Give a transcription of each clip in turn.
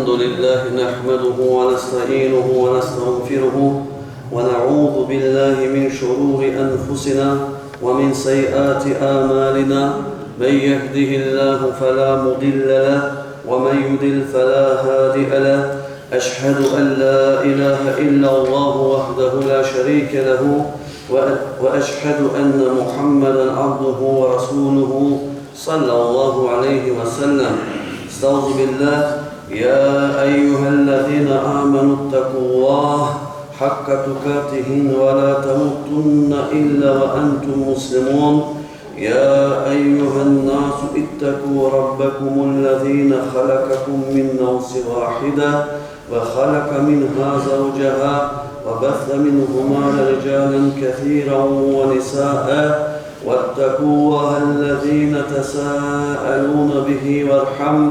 الحمد لله نحمده ونستعينه ونستغفره ونعوذ بالله من شرور أنفسنا ومن سيئات آمالنا. من يهده الله فلا مضل له ومن يضل فلا هادئ له. أشهد أن لا إله إلا الله وحده لا شريك له وأشهد أن محمدا عبده ورسوله صلى الله عليه وسلم. استوذ بالله يا أيها الذين آمنوا اتقوا الله حق تقاته ولا تموتن إلا وأنتم مسلمون. يا أيها الناس اتقوا ربكم الذين خلقكم من نفس واحدة وخلق منها زوجها وبث منهما رجالا كثيرا ونساء واتقوا الله الذين تساءلون به وارحم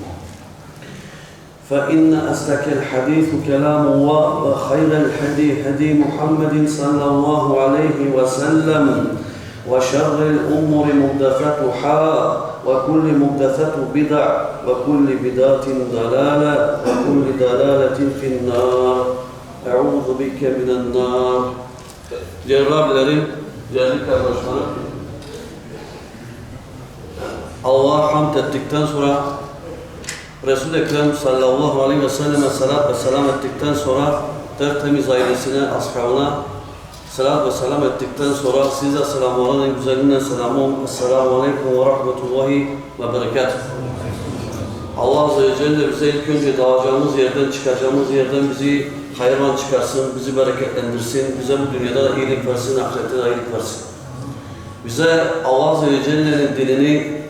فإن أصدق الحديث كلام الله وخير الهدي هدي محمد صلى الله عليه وسلم وشر الأمور محدثاتها وكل محدثة بدع وكل بدعة ضلالة وكل ضلالة في النار. أعوذ بك من النار. Cerrahlerin değerli kardeşlerim Allah'a hamd ettikten sonra Resul-i Ekrem sallallahu aleyhi ve selleme salat ve selam ettikten sonra tertemiz ailesine, ashabına salat ve selam ettikten sonra size selamu olan en güzelinden selamım. Esselamu aleyküm ve rahmetullahi ve berekatuhu. Allah Azze ve Celle bize ilk önce dağılacağımız yerden, çıkacağımız yerden bizi hayırlan çıkarsın, bizi bereketlendirsin, bize bu dünyada da iyilik versin, ahirette de iyilik versin. Bize Allah Azze ve Celle'nin dilini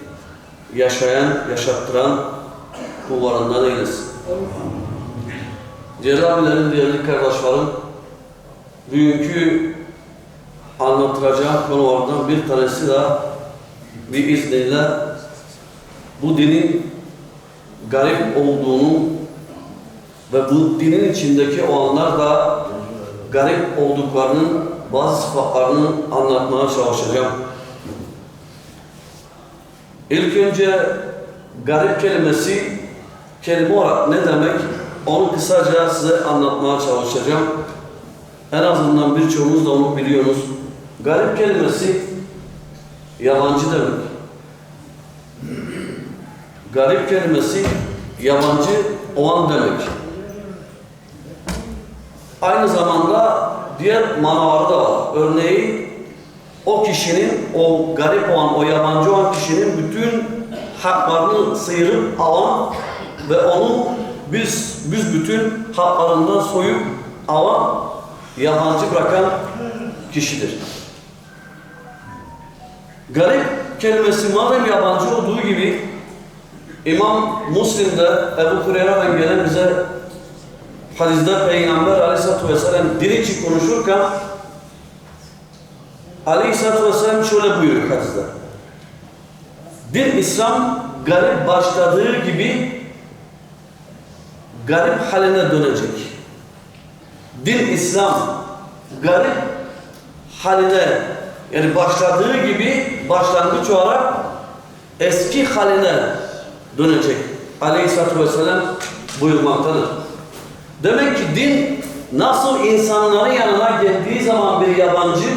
yaşayan, yaşattıran kullarından eylesin. Celal abilerin değerli kardeşlerim, bugünkü anlatılacağım konulardan bir tanesi de bir izniyle bu dinin garip olduğunu ve bu dinin içindeki olanlar da garip olduklarının bazı sıfatlarını anlatmaya çalışacağım. İlk önce garip kelimesi kelime olarak ne demek onu kısaca size anlatmaya çalışacağım. En azından birçoğunuz da onu biliyorsunuz. Garip kelimesi yabancı demek. Garip kelimesi yabancı olan demek. Aynı zamanda diğer manaları da var. Örneğin o kişinin, o garip olan, o yabancı olan kişinin bütün haklarını sıyırıp alan ve onu biz, biz bütün haklarından soyup alan, yabancı bırakan kişidir. Garip kelimesi madem yabancı olduğu gibi İmam Müslim'de Ebu Hureyre'den gelen bize hadiste Peygamber Aleyhisselatü Vesselam dil için konuşurken Aleyhisselatü Vesselam şöyle buyuruyor hadiste. Din İslam garip başladığı gibi garip haline dönecek. Din İslam garip haline yani başladığı gibi başlangıç olarak eski haline dönecek. Aleyhisselatü Vesselam buyurmaktadır. Demek ki din nasıl insanların yanına geldiği zaman bir yabancı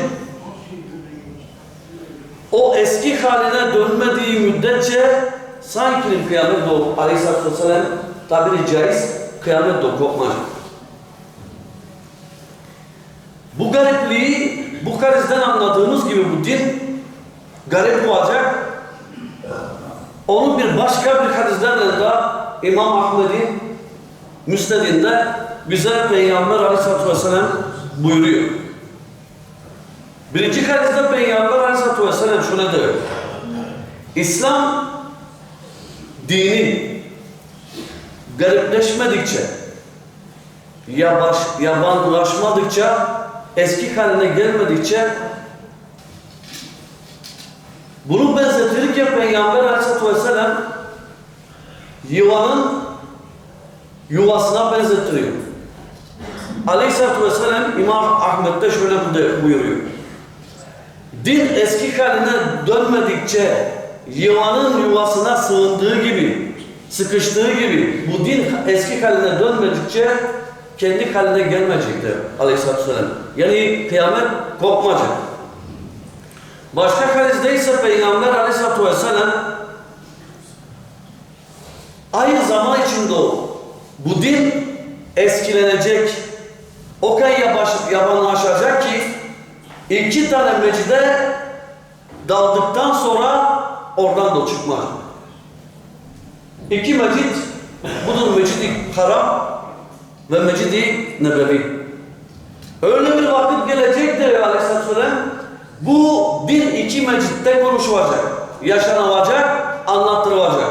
o eski haline dönmediği müddetçe sanki kıyamet doğup Aleyhisselatü Vesselam tabiri caiz kıyamet kopmayacak. Bu garipliği bu karizden anladığımız gibi bu din garip olacak. Onun bir başka bir hadislerle de İmam Ahmed'in müsnedinde bize Peygamber Aleyhisselatü Vesselam buyuruyor. Birinci hadiste Peygamber Aleyhisselatü Vesselam şöyle diyor. İslam dini garipleşmedikçe, yabaş, yabanlaşmadıkça, eski haline gelmedikçe Bunu benzetirken Peygamber Aleyhisselatü Vesselam yılanın yuvasına benzettiriyor. Aleyhisselatü Vesselam İmam Ahmet'te şöyle buyuruyor. Din eski haline dönmedikçe yılanın yuvasına sığındığı gibi, sıkıştığı gibi bu din eski haline dönmedikçe kendi haline gelmeyecektir Aleyhisselatü Vesselam. Yani kıyamet kopmayacak. Başka hadiste ise Peygamber Aleyhisselatü Vesselam aynı zaman içinde o. Bu din eskilenecek, o kadar yabaş, yabanlaşacak ki iki tane mecide daldıktan sonra oradan da çıkmaz. İki mecid, budur mecidi haram ve mecidi nebevi. Öyle bir vakit gelecek diyor Aleyhisselatü Vesselam, bu din iki mecitte konuşulacak, yaşanılacak, anlattırılacak.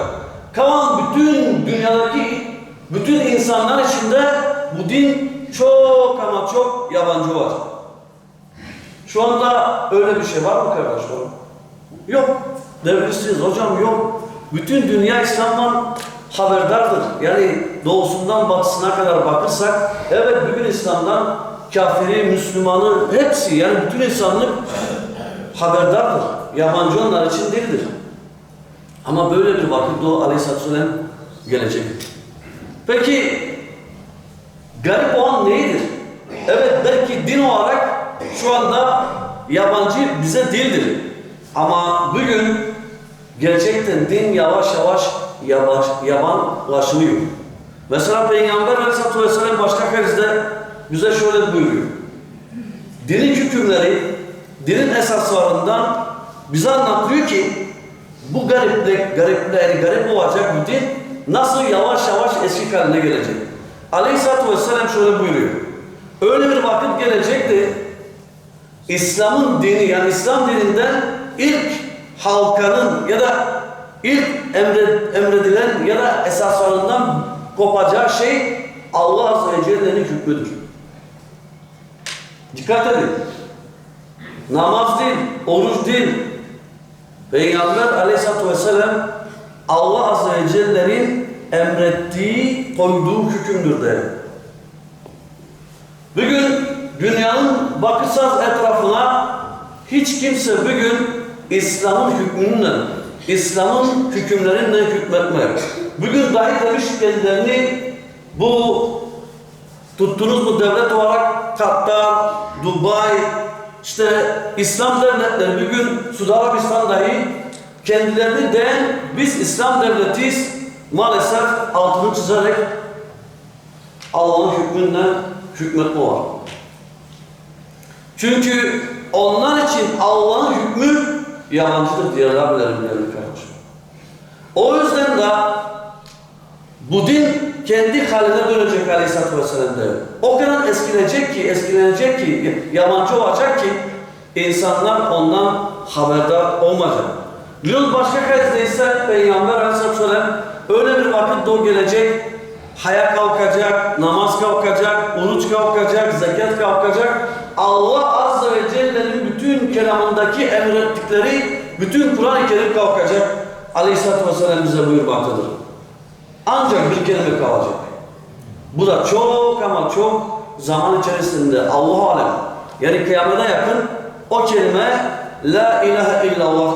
Kalan bütün dünyadaki bütün insanlar içinde bu din çok ama çok yabancı var. Şu anda öyle bir şey var mı kardeşlerim? Yok. Devlisiniz hocam yok. Bütün dünya İslam'dan haberdardır. Yani doğusundan batısına kadar bakırsak evet bugün İslam'dan kafiri, Müslümanı hepsi yani bütün insanlık haberdardır. Yabancı onlar için değildir. Ama böyle bir vakit Doğu Aleyhisselatü gelecek. Peki garip olan neydir? Evet belki din olarak şu anda yabancı bize değildir. Ama bugün gerçekten din yavaş yavaş yavaş yabanlaşılıyor. Mesela Peygamber Aleyhisselatü Vesselam başka hadiste bize şöyle buyuruyor. Dinin hükümleri, dinin esaslarından bize anlatıyor ki bu gariplik, garipleri garip olacak bu din nasıl yavaş yavaş eski haline gelecek. Aleyhisselatü Vesselam şöyle buyuruyor. Öyle bir vakit gelecekti. İslam'ın dini yani İslam dininden halkanın ya da ilk emred, emredilen ya da esaslarından kopacağı şey Allah Azze ve Celle'nin hükmüdür. Dikkat edin. Namaz değil, oruç değil. Peygamber Aleyhisselatü Vesselam Allah Azze ve Celle'nin emrettiği, koyduğu hükümdür der. Bugün dünyanın bakırsanız etrafına hiç kimse bugün İslam'ın hükmünden, İslam'ın hükümlerinden hükmetmiyor. Bugün dahi demiş kendilerini bu tuttunuz mu devlet olarak Katar, Dubai, işte İslam devletleri bugün Suudi Arabistan dahi kendilerini de biz İslam devletiyiz maalesef altını çizerek Allah'ın hükmünden hükmetme var. Çünkü onlar için Allah'ın hükmü yabancıdır diye Rabbilerim diyelim kardeşim. O yüzden de bu din kendi haline dönecek Aleyhisselatü Vesselam diyor. O kadar eskilenecek ki, eskilenecek ki, yabancı olacak ki insanlar ondan haberdar olmayacak. Biliyoruz başka hadiste ise Peygamber Aleyhisselatü Vesselam öyle bir vakit doğu gelecek, haya kalkacak, namaz kalkacak, oruç kalkacak, zekat kalkacak. Allah Azze ve Celle'nin bütün kelamındaki emrettikleri, bütün Kur'an-ı Kerim kalkacak. Aleyhisselatü Vesselam bize buyurmaktadır. Ancak bir kelime kalacak. Bu da çok ama çok zaman içerisinde Allah alem yani kıyamete yakın o kelime La ilahe illallah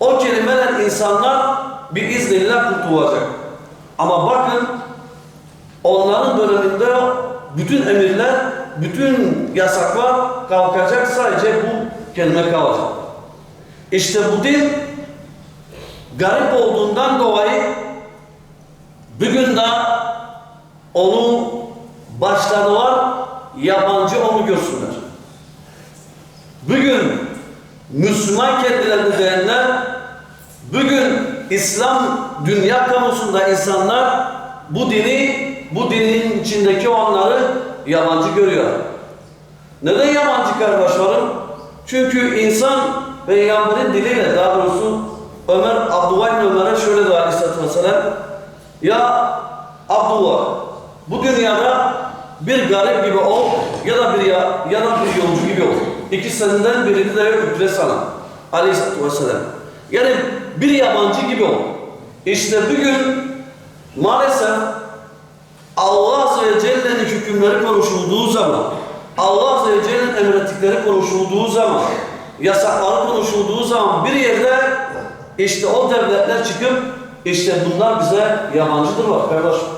o kelimeler insanlar bir iznillah kurtulacak. Ama bakın onların döneminde bütün emirler, bütün yasaklar kalkacak sadece bu kelime kalacak. İşte bu din garip olduğundan dolayı bugün de onun başladılar yabancı onu görsünler. Bugün Müslüman kendilerini diyenler bugün İslam dünya kamusunda insanlar bu dini bu dinin içindeki olanları yabancı görüyor. Neden yabancı kardeşlerim? Çünkü insan peygamberin diliyle daha doğrusu Ömer, Abdullah Ömer'e şöyle diyor Aleyhisselatü Vesselam Ya Abdullah bu dünyada bir garip gibi ol ya da bir ya, ya da bir yolcu gibi ol. İkisinden birini de ücret sana. Aleyhisselatü Vesselam. Yani bir yabancı gibi ol. İşte bugün maalesef Allah Azze ve Celle'nin hükümleri konuşulduğu zaman, Allah Azze ve Celle'nin emrettikleri konuşulduğu zaman, yasakları konuşulduğu zaman bir yerde işte o devletler çıkıp işte bunlar bize yabancıdırlar kardeşim.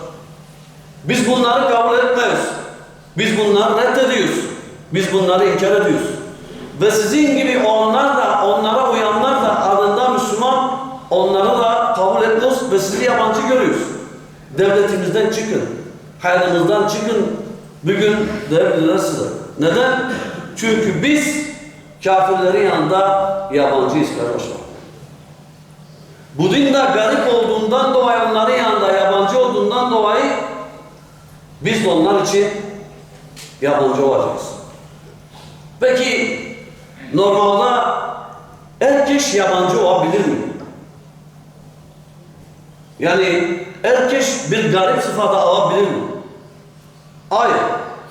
Biz bunları kabul etmiyoruz. Biz bunları reddediyoruz. Biz bunları inkar ediyoruz. Ve sizin gibi onlar da, onlara uyanlar da adında Müslüman, onları da kabul etmiyoruz ve sizi yabancı görüyoruz. Devletimizden çıkın. Hayatımızdan çıkın. Bugün devletler size. Neden? Çünkü biz kafirlerin yanında yabancıyız kardeşler. Bu din garip olduğundan dolayı onların yanında yabancı olduğundan dolayı biz de onlar için yabancı olacağız. Peki normalde erkeş yabancı olabilir mi? Yani erkeş bir garip sıfatı alabilir mi? Hayır.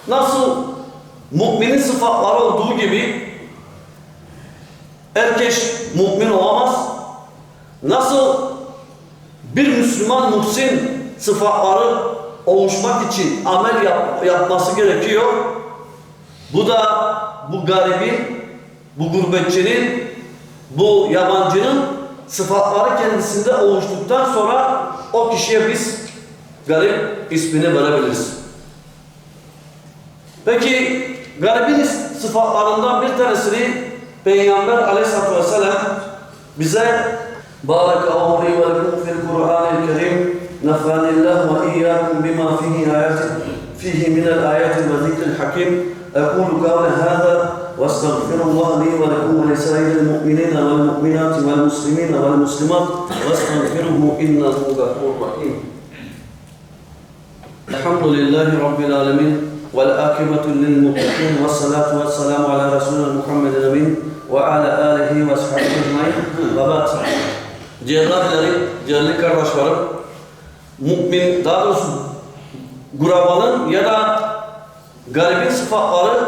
Nasıl müminin sıfatları olduğu gibi erkeş mümin olamaz. Nasıl bir Müslüman muhsin sıfatları oluşmak için amel yap- yapması gerekiyor. Bu da bu garibin, bu gurbetçinin, bu yabancının sıfatları kendisinde oluştuktan sonra o kişiye biz garip ismini verebiliriz. Peki garibin sıfatlarından bir tanesini Peygamber aleyhissalatü vesselam bize Barakallahu li ve lekum fil Kur'anil Kerim nefranillah ve iyyakum bima fihi ayatin fihi min el ayatin ve zikril hakim أقول قولي هذا واستغفر الله لي ولكم ولسائر المؤمنين والمؤمنات والمسلمين والمسلمات. واستغفره إنه غفور رحيم. الحمد لله رب العالمين والآكبة للمتقين والصلاة والسلام على رسول محمد الأمين وعلى آله وصحبه أجمعين. وبعد. Ciğerler ciğerli kardeşlerim, mümin, daha doğrusu gurabanın ya da garibin sıfatları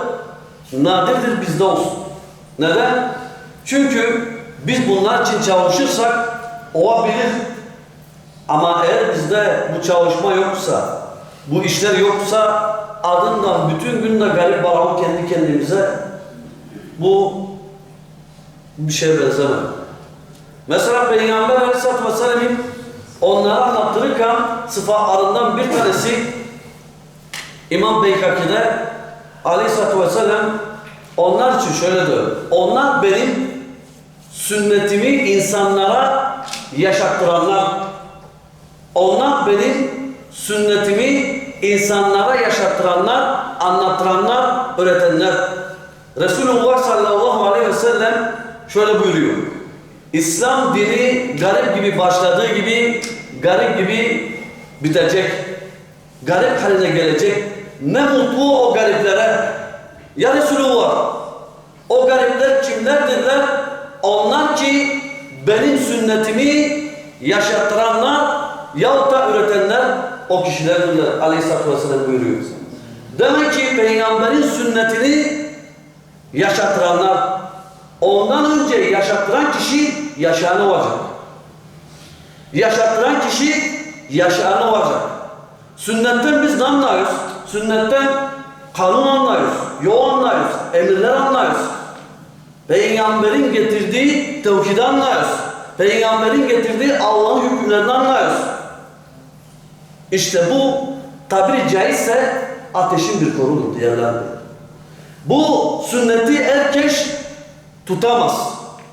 nadirdir bizde olsun. Neden? Çünkü biz bunlar için çalışırsak olabilir. Ama eğer bizde bu çalışma yoksa, bu işler yoksa adından bütün günde garip bağlı kendi kendimize bu bir şeye benzemez. Mesela Peygamber Aleyhisselatü Vesselam'ın onlara anlattırırken sıfatlarından bir tanesi İmam Beykaki'de Aleyhisselatü Vesselam onlar için şöyle diyor. Onlar benim sünnetimi insanlara yaşattıranlar. Onlar benim sünnetimi insanlara yaşattıranlar, anlattıranlar, öğretenler. Resulullah sallallahu aleyhi ve sellem şöyle buyuruyor. İslam dini garip gibi başladığı gibi garip gibi bitecek. Garip haline gelecek. Ne mutlu o gariplere. Ya Resulullah o garipler kimlerdirler? Onlar ki benim sünnetimi yaşattıranlar yahut üretenler o kişilerdirler. Aleyhisselatü Vesselam buyuruyor. Demek ki Peygamberin sünnetini yaşattıranlar ondan önce yaşattıran kişi yaşayan olacak. Yaşattıran kişi yaşayan olacak. Sünnetten biz ne anlıyoruz? Sünnetten kanun anlıyoruz, yol anlıyoruz, emirler anlıyoruz. Peygamberin getirdiği tevhidi anlıyoruz. Peygamberin getirdiği Allah'ın hükümlerini anlıyoruz. İşte bu tabiri caizse ateşin bir konudur diyorlar. Bu sünneti herkes tutamaz.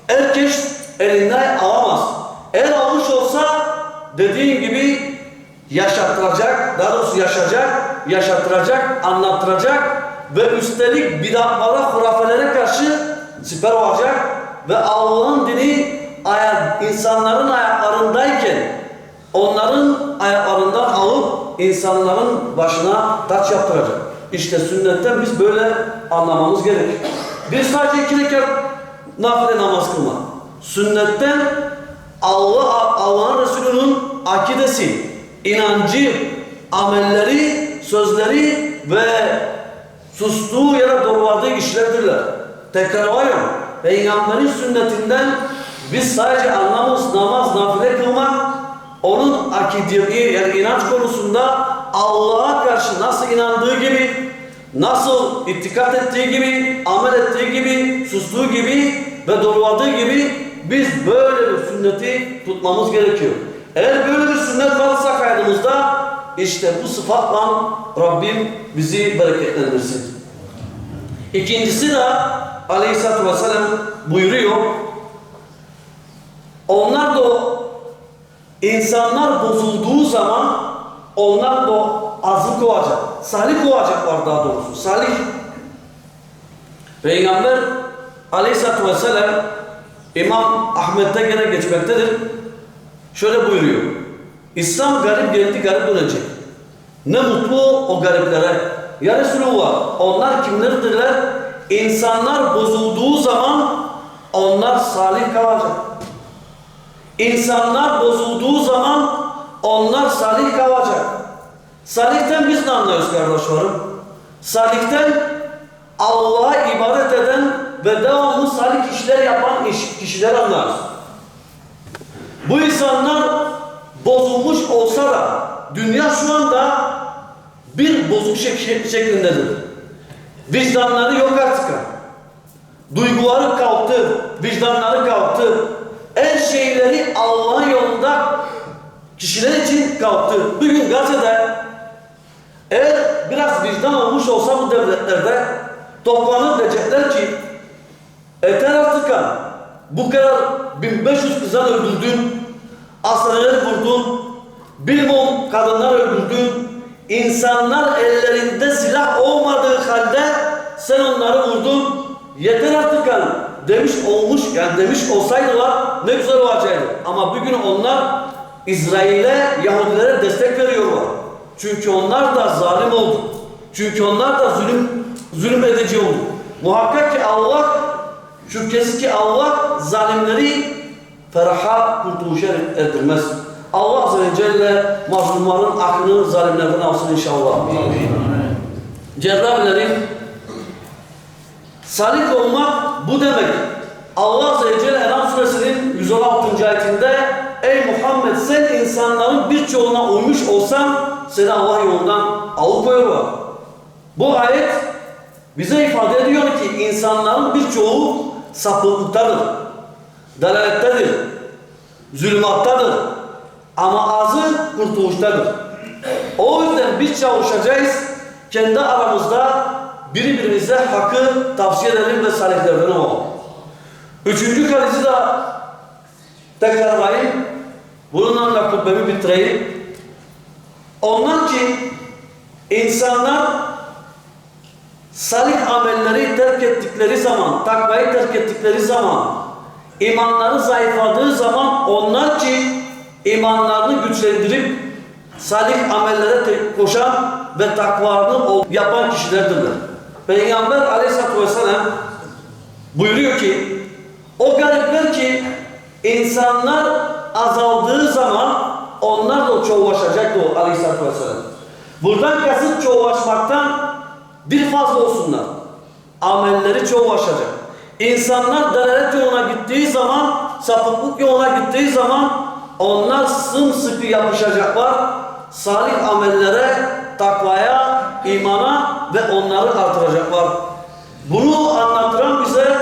Herkes elinden alamaz. Eğer almış olsa dediğim gibi yaşattıracak, daha doğrusu yaşayacak, yaşattıracak, anlattıracak ve üstelik bidatlara, hurafelere karşı siper olacak ve Allah'ın dini ayak, insanların ayaklarındayken onların ayaklarından alıp insanların başına taç yaptıracak. İşte sünnetten biz böyle anlamamız gerekir. Bir sadece iki rekat nafile namaz kılma. Sünnetten Allah Allah'ın Resulü'nün akidesi, inancı, amelleri, sözleri ve sustuğu ya da doğruladığı işlerdirler. Tekrar var ya, Peygamberin sünnetinden Biz sadece anlamımız namaz, nafile kılmak, onun akidevi yani inanç konusunda Allah'a karşı nasıl inandığı gibi, nasıl itikat ettiği gibi, amel ettiği gibi, sustuğu gibi ve doğruladığı gibi biz böyle bir sünneti tutmamız gerekiyor. Eğer böyle bir sünnet varsa kaydımızda işte bu sıfatla Rabbim bizi bereketlendirsin. İkincisi de Aleyhisselatü Vesselam buyuruyor. Onlar da insanlar bozulduğu zaman onlar da azı kovacak. Salih kovacaklar daha doğrusu. Salih. Peygamber Aleyhisselatü Vesselam İmam Ahmet'te gene geçmektedir. Şöyle buyuruyor. İslam garip geldi garip dönecek. Ne mutlu o gariplere. Ya Resulullah onlar kimlerdirler? İnsanlar bozulduğu zaman onlar salih kalacak. İnsanlar bozulduğu zaman onlar salih kalacak. Salihten biz ne anlıyoruz kardeşlerim? Salihten Allah'a ibadet eden ve devamlı salih işler yapan iş, kişiler anlarız. Bu insanlar bozulmuş olsa da dünya şu anda bir bozuk şek şeklindedir. Vicdanları yok artık. Duyguları kalktı, vicdanları kalktı. Her şeyleri Allah'ın yolunda kişiler için kalktı. Bugün Gazze'de eğer biraz vicdan olmuş olsa bu devletlerde toplanıp diyecekler ki Yeter artık. Bu kadar 1500 kızan öldürdün, aslanları vurdun, bilmem kadınlar öldürdün, insanlar ellerinde silah olmadığı halde sen onları vurdun, yeter artık ha. Demiş olmuş, yani demiş olsaydılar ne güzel olacaktı. Ama bugün onlar İsrail'e, Yahudilere destek veriyorlar. Çünkü onlar da zalim oldu. Çünkü onlar da zulüm, zulüm edici oldu. Muhakkak ki Allah Şüphesiz ki Allah zalimleri feraha kurtuluşa erdirmez. Allah Azze ve Celle mazlumların aklını zalimlerden alsın inşallah. Cerrahlerin salih olmak bu demek. Allah Azze ve Celle Enam suresinin 116. ayetinde Ey Muhammed sen insanların birçoğuna uymuş olsan seni Allah yolundan alıkoyuyor. Bu ayet bize ifade ediyor ki insanların birçoğu sapıklıktadır, dalalettedir, zulümattadır ama azı kurtuluştadır. O yüzden biz çalışacağız, kendi aramızda birbirimize hakkı tavsiye edelim ve salihlerden olalım. Üçüncü kalesi de tekrarlayayım, bununla da kutbemi bitireyim. Ondan ki insanlar salih amelleri terk ettikleri zaman, takvayı terk ettikleri zaman, imanları zayıfladığı zaman onlar ki imanlarını güçlendirip salih amellere koşan ve takvarını yapan kişilerdirler. Peygamber aleyhissalatü vesselam buyuruyor ki o garipler ki insanlar azaldığı zaman onlar da çoğulaşacaktı o aleyhissalatü vesselam. Buradan kasıt çoğulaşmaktan bir fazla olsunlar. Amelleri çoğulaşacak. İnsanlar dalalet yoluna gittiği zaman, sapıklık yoluna gittiği zaman onlar sımsıkı yapışacaklar. Salih amellere, takvaya, imana ve onları artıracaklar. Bunu anlatıran bize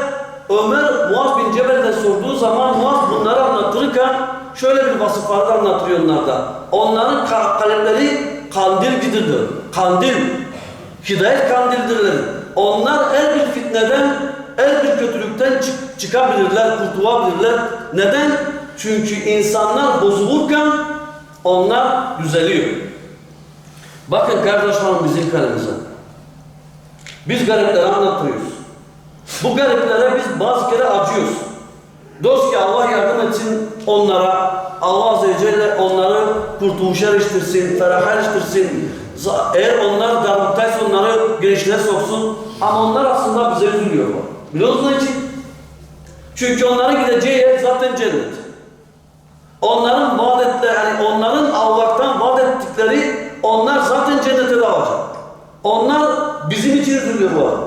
Ömer Muaz bin Cebel'den sorduğu zaman Muaz bunları anlatırken şöyle bir vasıfları anlatıyor onlarda. Onların kalpleri kandil gibidir. Kandil. Hidayet kandildirler. Onlar her bir fitneden, her bir kötülükten çık çıkabilirler, kurtulabilirler. Neden? Çünkü insanlar bozulurken onlar düzeliyor. Bakın kardeşlerim bizim kalemize. Biz garipleri anlatıyoruz. Bu gariplere biz bazı kere acıyoruz. Dost ki Allah yardım etsin onlara. Allah Azze ve Celle onları kurtuluşa eriştirsin, feraha eriştirsin. Eğer onlar darlıktaysa onları girişine soksun. Ama onlar aslında bize üzülüyor. Biliyor musunuz için? Çünkü onların gideceği yer zaten cennet. Onların vaat ettikleri, yani onların Allah'tan vaat ettikleri onlar zaten cennete dalacak. Onlar bizim için üzülüyorlar.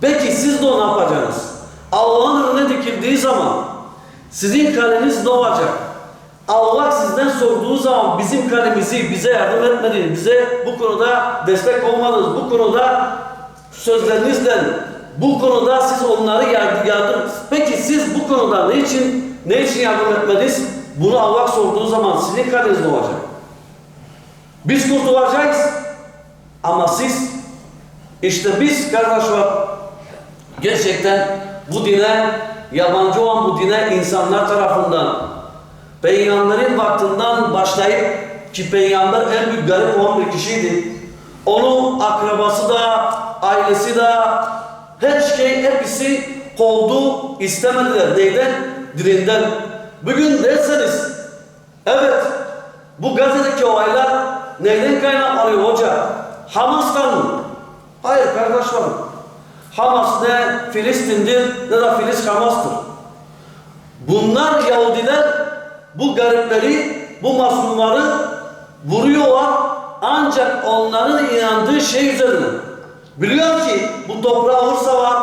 Peki siz de ne yapacaksınız? Allah'ın önüne dikildiği zaman Sizin kaleniz ne? Allah sizden sorduğu zaman bizim kalemizi bize yardım etmediniz, bize bu konuda destek olmadınız, bu konuda sözlerinizle, bu konuda siz onları yardım. Peki siz bu konuda ne için, ne için yardım etmediniz? Bunu Allah sorduğu zaman sizin kaleniz ne olacak? Biz kurtulacağız ama siz, işte biz kardeşler, gerçekten bu dine, yabancı olan bu dine insanlar tarafından Peygamberin vaktinden başlayıp ki Peygamber en büyük garip olan bir kişiydi. Onun akrabası da, ailesi de, her şey hepsi kovdu, istemediler. Neyden? Dininden. Bugün derseniz, evet bu Gazze'deki olaylar neyden kaynaklanıyor hoca? Hamas'tan mı? Hayır kardeşlerim. Hamas ne Filistin'dir ne de Filist Hamas'tır. Bunlar Yahudiler bu garipleri, bu masumları vuruyorlar ancak onların inandığı şey üzerine. Biliyor ki bu toprağı vursalar,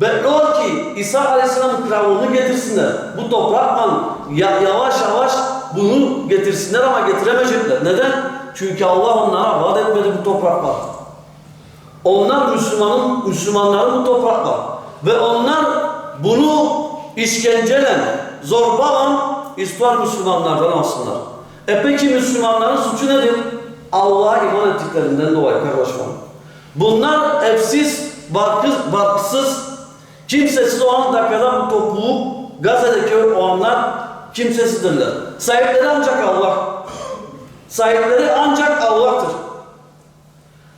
bekliyor ki İsa Aleyhisselam'ın kralını getirsinler. Bu toprakla ya, yavaş yavaş bunu getirsinler ama getiremeyecekler. Neden? Çünkü Allah onlara vaat etmedi bu topraklar. Onlar Müslümanın, Müslümanların bu topraklar. Ve onlar bunu işkenceyle, zorbalan ister Müslümanlardan alsınlar. E peki Müslümanların suçu nedir? Allah'a iman ettiklerinden dolayı kardeşlerim. Bunlar evsiz, barkız, barksız, kimsesiz olan dakikada bu topluluğu Gazze'deki olanlar kimsesizdirler. Sahipleri ancak Allah. Sahipleri ancak Allah'tır.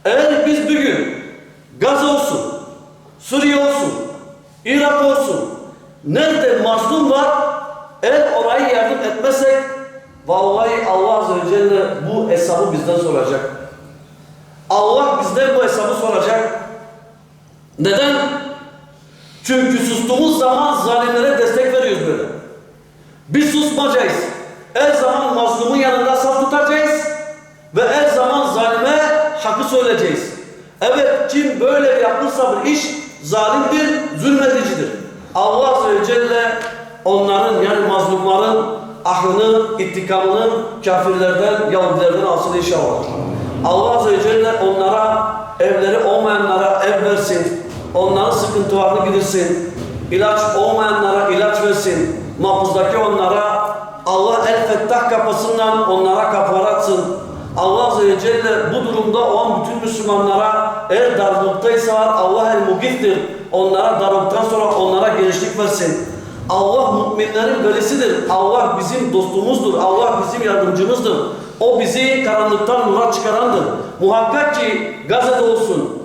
Eğer biz bugün Gaz olsun, Suriye olsun, Irak olsun, nerede mazlum var, eğer orayı yardım etmezsek, vallahi Allah Azze ve Celle bu hesabı bizden soracak. Allah bizden bu hesabı soracak. Neden? Çünkü sustuğumuz zaman zalimlere destek veriyoruz böyle. Biz susmayacağız. Her zaman mazlumun yanında saf tutacağız. Ve her zaman zalime hakkı söyleyeceğiz. Evet kim böyle yapırsa bir iş zalimdir, zulmedicidir. Allah Azze ve Celle onların yani mazlumların ahlını, ittikamını kafirlerden, Yahudilerden alsın inşallah. Allah Azze ve Celle onlara, evleri olmayanlara ev versin. Onların sıkıntılarını gidirsin. İlaç olmayanlara ilaç versin. Mahpuzdaki onlara Allah el fettah kapısından onlara kapılar açsın. Allah Azze ve Celle bu durumda olan bütün Müslümanlara eğer darlıktaysalar Allah el mugittir. Onlara darlıktan sonra onlara genişlik versin. Allah müminlerin velisidir. Allah bizim dostumuzdur. Allah bizim yardımcımızdır. O bizi karanlıktan nura çıkarandır. Muhakkak ki Gazze'de olsun,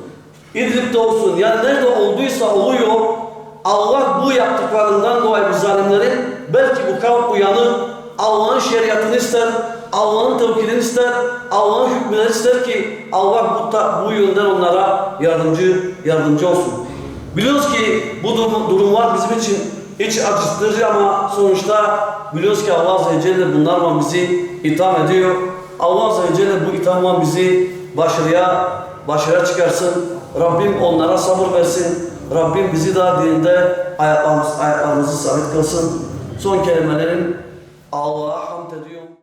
İdlib'de olsun, yani nerede olduysa oluyor. Allah bu yaptıklarından dolayı bu zalimlerin belki bu kavm uyanır, Allah'ın şeriatını ister, Allah'ın tevkilini ister, Allah'ın hükmünü ister ki Allah bu, ta, bu yönden onlara yardımcı yardımcı olsun. Biliyoruz ki bu durum, durumlar bizim için iç acıtırıcı ama sonuçta biliyoruz ki Allah Azze ve Celle bunlarla bizi itham ediyor. Allah Azze ve Celle bu ithamla bizi başarıya, başarıya çıkarsın. Rabbim onlara sabır versin. Rabbim bizi daha dininde ayaklarımız, ayaklarımızı sabit kılsın. Son kelimelerin